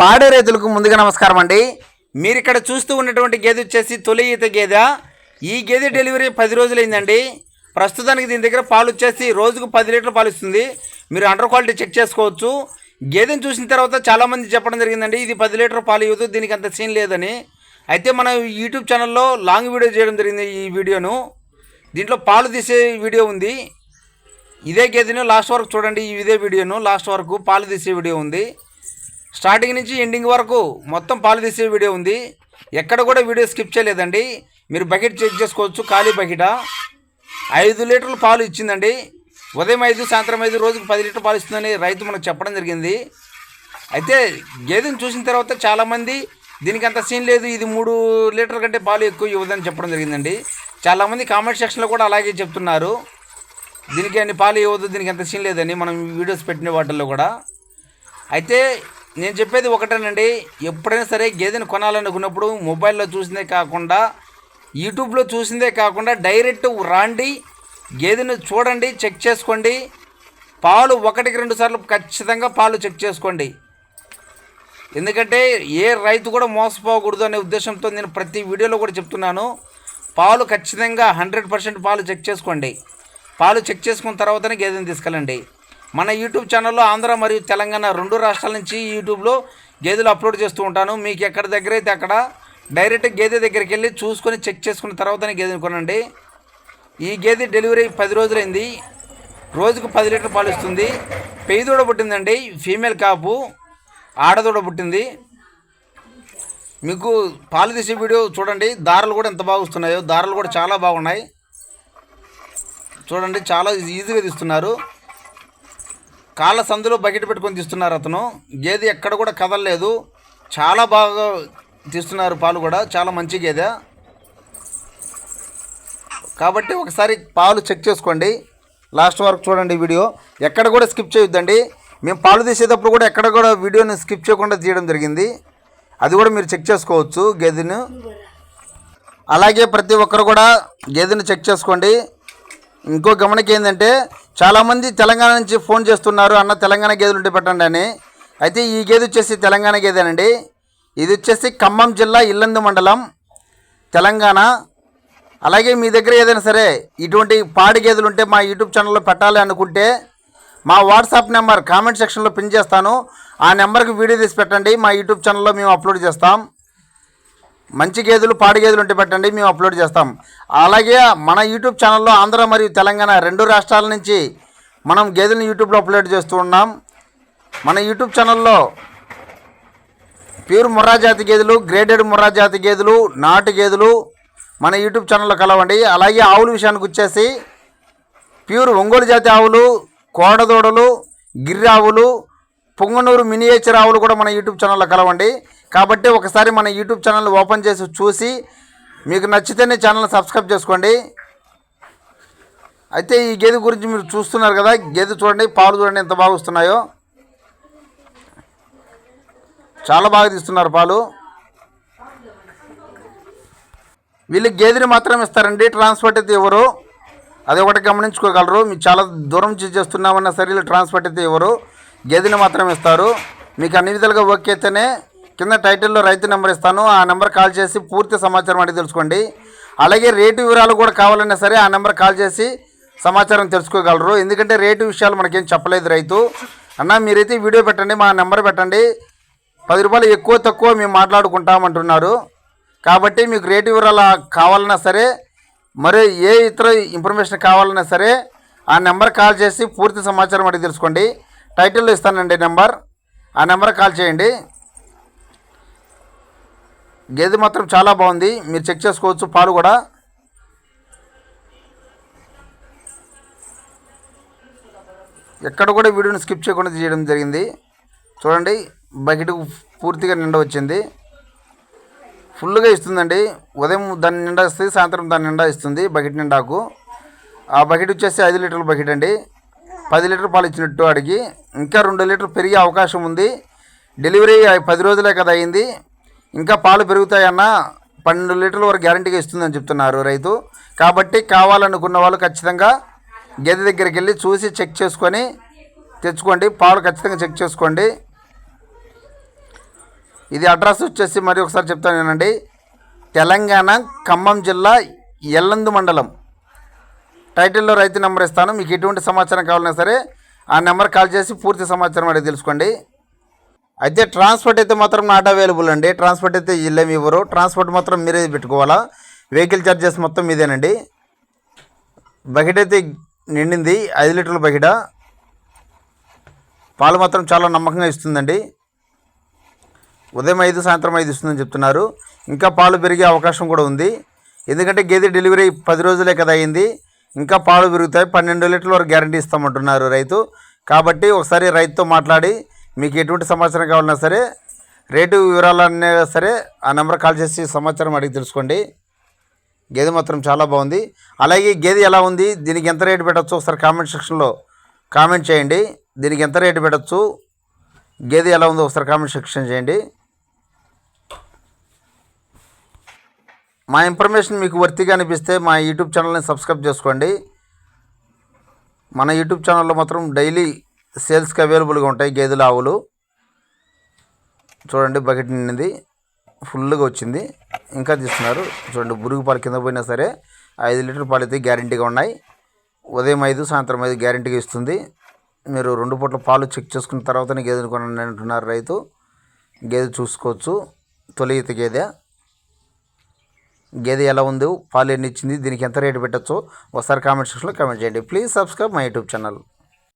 పాడే రైతులకు ముందుగా నమస్కారం అండి. మీరు ఇక్కడ చూస్తూ ఉన్నటువంటి గేదె వచ్చేసి తొలి ఈత గేదె. ఈ గేదె డెలివరీ పది రోజులైందండి. ప్రస్తుతానికి దీని దగ్గర పాలు వచ్చేసి రోజుకు పది లీటర్లు పాలు ఇస్తుంది. మీరు అండర్ క్వాలిటీ చెక్ చేసుకోవచ్చు. గేదెని చూసిన తర్వాత చాలామంది చెప్పడం జరిగిందండి ఇది పది లీటర్ పాలు ఇవ్వదు దీనికి అంత సీన్ లేదని. అయితే మన యూట్యూబ్ ఛానల్లో లాంగ్ వీడియో చేయడం జరిగింది ఈ వీడియోను. దీంట్లో పాలు తీసే వీడియో ఉంది. ఇదే గేదెను లాస్ట్ వరకు చూడండి ఈ ఇదే వీడియోను లాస్ట్ వరకు పాలు తీసే వీడియో ఉంది. స్టార్టింగ్ నుంచి ఎండింగ్ వరకు మొత్తం పాలు తీసే వీడియో ఉంది. ఎక్కడ కూడా వీడియో స్కిప్ చేయలేదండి. మీరు బకెట్ చెక్ చేసుకోవచ్చు ఖాళీ బకెట. ఐదు లీటర్లు పాలు ఇచ్చిందండి. ఉదయం ఐదు సాయంత్రం ఐదు రోజుకు పది లీటర్ పాలు ఇస్తుందని రైతు మనకు చెప్పడం జరిగింది. అయితే గేదెను చూసిన తర్వాత చాలామంది దీనికి అంత సీన్ లేదు ఇది మూడు లీటర్ కంటే పాలు ఎక్కువ ఇవ్వదని చెప్పడం జరిగిందండి. చాలామంది కామెంట్ సెక్షన్లో కూడా అలాగే చెప్తున్నారు. దీనికి అన్ని పాలు ఇవ్వదు దీనికి అంత సీన్ లేదని మనం వీడియోస్ పెట్టిన వాటిల్లో కూడా. అయితే నేను చెప్పేది ఒకటేనండి. ఎప్పుడైనా సరే గేదెని కొనాలనుకున్నప్పుడు మొబైల్లో చూసిందే కాకుండా యూట్యూబ్లో చూసిందే కాకుండా డైరెక్ట్ రాండి గేదెను చూడండి చెక్ చేసుకోండి. పాలు ఒకటికి రెండు సార్లు ఖచ్చితంగా పాలు చెక్ చేసుకోండి. ఎందుకంటే ఏ రైతు కూడా మోసపోకూడదు అనే ఉద్దేశంతో నేను ప్రతి వీడియోలో కూడా చెప్తున్నాను. పాలు ఖచ్చితంగా హండ్రెడ్ పర్సెంట్ పాలు చెక్ చేసుకోండి. పాలు చెక్ చేసుకున్న తర్వాతనే గేదెని తీసుకెళ్ళండి. మన యూట్యూబ్ ఛానల్లో ఆంధ్ర మరియు తెలంగాణ రెండు రాష్ట్రాల నుంచి యూట్యూబ్లో గేదెలు అప్లోడ్ చేస్తూ ఉంటాను. మీకు ఎక్కడ దగ్గర అయితే అక్కడ డైరెక్ట్ గేదె దగ్గరికి వెళ్ళి చూసుకొని చెక్ చేసుకున్న తర్వాతనే గేదెని కొనండి. ఈ గేదె డెలివరీ పది రోజులైంది. రోజుకు పది లీటర్ పాలు ఇస్తుంది. పెయ్యదూడ పుట్టిందండి. ఫీమేల్ కాపు. ఆడదూడ పుట్టింది. మీకు పాలు తీసే వీడియో చూడండి. దారాలు కూడా ఎంత బాగా వస్తున్నాయో. దారాలు కూడా చాలా బాగున్నాయి. చూడండి చాలా ఈజీగా తీస్తున్నారు. కాళ్ళ సందులో బకెట్ పెట్టుకొని తీస్తున్నారు అతను. గేదె ఎక్కడ కూడా కదలలేదు. చాలా బాగా తీస్తున్నారు పాలు కూడా. చాలా మంచి గేదె. కాబట్టి ఒకసారి పాలు చెక్ చేసుకోండి. లాస్ట్ వరకు చూడండి వీడియో. ఎక్కడ కూడా స్కిప్ చేయొద్దండి. మేము పాలు తీసేటప్పుడు కూడా ఎక్కడ కూడా వీడియోని స్కిప్ చేయకుండా తీయడం జరిగింది. అది కూడా మీరు చెక్ చేసుకోవచ్చు గేదెను. అలాగే ప్రతి ఒక్కరు కూడా గేదెను చెక్ చేసుకోండి. ఇంకో గమనిక ఏంటంటే చాలామంది తెలంగాణ నుంచి ఫోన్ చేస్తున్నారు. అన్న తెలంగాణ గేదెలు ఉంటే పెట్టండి అని. అయితే ఈ గేదె వచ్చేసి తెలంగాణ గేదెనండి. ఇది వచ్చేసి ఖమ్మం జిల్లా ఇల్లందు మండలం తెలంగాణ. అలాగే మీ దగ్గర ఏదైనా సరే ఇటువంటి పాడి గేదెలు ఉంటే మా యూట్యూబ్ ఛానల్లో పెట్టాలి అనుకుంటే మా వాట్సాప్ నెంబర్ కామెంట్ సెక్షన్లో పిన్ చేస్తాను. ఆ నెంబర్కి వీడియో తీసి పెట్టండి. మా యూట్యూబ్ ఛానల్లో మేము అప్లోడ్ చేస్తాం. మంచి గేదెలు పాడి గేదెలు ఉంటే పెట్టండి మేము అప్లోడ్ చేస్తాం. అలాగే మన యూట్యూబ్ ఛానల్లో ఆంధ్ర మరియు తెలంగాణ రెండు రాష్ట్రాల నుంచి మనం గేదెలను యూట్యూబ్లో అప్లోడ్ చేస్తూ ఉన్నాం. మన యూట్యూబ్ ఛానల్లో ప్యూర్ ముర్రా జాతి గేదెలు గ్రేడెడ్ ముర్రా జాతి గేదెలు నాటు గేదెలు మన యూట్యూబ్ ఛానల్లో కలవండి. అలాగే ఆవుల విషయానికి వచ్చేసి ప్యూర్ ఒంగోలు జాతి ఆవులు కోడదూడలు గిర్రి ఆవులు పొంగనూరు మినియేచర్ ఆవులు కూడా మన యూట్యూబ్ ఛానల్లో కలవండి. కాబట్టి ఒకసారి మన యూట్యూబ్ ఛానల్ ఓపెన్ చేసి చూసి మీకు నచ్చితేనే ఛానల్ సబ్స్క్రైబ్ చేసుకోండి. అయితే ఈ గేదె గురించి మీరు చూస్తున్నారు కదా గేదె చూడండి పాలు చూడండి ఎంత బాగా వస్తున్నాయో. చాలా బాగా తీస్తున్నారు పాలు. వీళ్ళు గేదెని మాత్రం ఇస్తారండి ట్రాన్స్పోర్ట్ అయితే ఇవ్వరు. అది ఒకటి గమనించుకోగలరు మీరు చాలా దూరం చేస్తున్నామన్న చేస్తున్నామన్నా సరే వీళ్ళు ట్రాన్స్పోర్ట్ అయితే ఇవ్వరు. గేదెని మాత్రం ఇస్తారు. మీకు అన్ని విధాలుగా ఓకే అయితేనే కింద టైటిల్లో రైతు నెంబర్ ఇస్తాను. ఆ నెంబర్ కాల్ చేసి పూర్తి సమాచారం అడిగి తెలుసుకోండి. అలాగే రేటు వివరాలు కూడా కావాలన్నా సరే ఆ నెంబర్ కాల్ చేసి సమాచారం తెలుసుకోగలరు. ఎందుకంటే రేటు విషయాలు మనకేం చెప్పలేదు రైతు. అన్న మీరైతే వీడియో పెట్టండి మా నెంబర్ పెట్టండి. పది రూపాయలు ఎక్కువ తక్కువ మేము మాట్లాడుకుంటామంటున్నారు కాబట్టి మీకు రేటు వివరాలు కావాలన్నా సరే మరి ఏ ఇతర ఇన్ఫర్మేషన్ కావాలన్నా సరే ఆ నెంబర్ కాల్ చేసి పూర్తి సమాచారం అడిగి తెలుసుకోండి. టైటిల్లో ఇస్తానండి నెంబర్. ఆ నెంబర్ కాల్ చేయండి. గేదె మాత్రం చాలా బాగుంది. మీరు చెక్ చేసుకోవచ్చు పాలు కూడా. ఎక్కడ కూడా వీడియోని స్కిప్ చేయకుండా చేయడం జరిగింది. చూడండి బకెట్ పూర్తిగా నిండా వచ్చింది. ఫుల్గా ఇస్తుందండి. ఉదయం దాని నిండా ఇస్తుంది సాయంత్రం దాని నిండా ఇస్తుంది బకెట్ నిండాకు. ఆ బకెట్ వచ్చేసి ఐదు లీటర్ల బకెట్ అండి. పది లీటర్ పాలు ఇచ్చినట్టు అడిగి ఇంకా రెండు లీటర్ పెరిగే అవకాశం ఉంది. డెలివరీ పది రోజులే కదా అయింది. ఇంకా పాలు పెరుగుతాయన్న పన్నెండు లీటర్ల వరకు గ్యారంటీగా ఇస్తుందని చెప్తున్నారు రైతు. కాబట్టి కావాలనుకున్న వాళ్ళు ఖచ్చితంగా గేదె దగ్గరికి వెళ్ళి చూసి చెక్ చేసుకొని తెచ్చుకోండి. పాలు ఖచ్చితంగా చెక్ చేసుకోండి. ఇది అడ్రస్ వచ్చేసి మరి ఒకసారి చెప్తాను నేనండి తెలంగాణ ఖమ్మం జిల్లా ఎల్లందు మండలం. టైటిల్లో రైతు నెంబర్ ఇస్తాను. మీకు ఎటువంటి సమాచారం కావాలన్నా సరే ఆ నెంబర్ కాల్ చేసి పూర్తి సమాచారం అడిగి తెలుసుకోండి. అయితే ట్రాన్స్పోర్ట్ అయితే మాత్రం నాట్ అవైలబుల్ అండి. ట్రాన్స్పోర్ట్ అయితే ఇల్లేమి ఇవ్వరు. ట్రాన్స్పోర్ట్ మాత్రం మీరే పెట్టుకోవాలా? వెహికల్ ఛార్జెస్ మొత్తం మీదేనండి. బకెట్ అయితే నిండింది. ఐదు లీటర్ల బకెట? పాలు మాత్రం చాలా నమ్మకంగా ఇస్తుందండి. ఉదయం ఐదు సాయంత్రం ఐదు ఇస్తుందని చెప్తున్నారు. ఇంకా పాలు పెరిగే అవకాశం కూడా ఉంది. ఎందుకంటే గేదె డెలివరీ పది రోజులే కదా అయింది. ఇంకా పాలు పెరుగుతాయి. పన్నెండు లీటర్ల వరకు గ్యారంటీ ఇస్తామంటున్నారు రైతు. కాబట్టి ఒకసారి రైతుతో మాట్లాడి మీకు ఎటువంటి సమాచారం కావాలన్నా సరే రేటు వివరాలన్నా సరే ఆ నెంబర్ కాల్ చేసి సమాచారం అడిగి తెలుసుకోండి. గేదె మాత్రం చాలా బాగుంది. అలాగే గేదె ఎలా ఉంది దీనికి ఎంత రేటు పెట్టచ్చు ఒకసారి కామెంట్ సెక్షన్లో కామెంట్ చేయండి. దీనికి ఎంత రేటు పెట్టచ్చు గేదె ఎలా ఉందో ఒకసారి కామెంట్ సెక్షన్ చేయండి. మా ఇన్ఫర్మేషన్ మీకు వర్తిగా అనిపిస్తే మా యూట్యూబ్ ఛానల్ని సబ్స్క్రైబ్ చేసుకోండి. మన యూట్యూబ్ ఛానల్లో మాత్రం డైలీ సేల్స్కి అవైలబుల్గా ఉంటాయి గేదెల ఆవులు. చూడండి బకెట్ నిండింది. ఫుల్గా వచ్చింది. ఇంకా తీస్తున్నారు. చూడండి బురుగు పాలు కింద పోయినా సరే ఐదు లీటర్ పాలు అయితే గ్యారంటీగా ఉన్నాయి. ఉదయం ఐదు సాయంత్రం ఐదు గ్యారంటీగా ఇస్తుంది. మీరు రెండు పూట్ల పాలు చెక్ చేసుకున్న తర్వాతనే గేదెను కొనండి అంటున్నారు రైతు. గేదె చూసుకోవచ్చు. తొలి ఈత గేదె. గేదె ఎలా ఉందో? పాలు ఎన్ని ఇచ్చింది? దీనికి ఎంత రేటు పెట్టచ్చో ఒకసారి కామెంట్ సెక్షన్లో కామెంట్ చేయండి. Please subscribe my YouTube channel.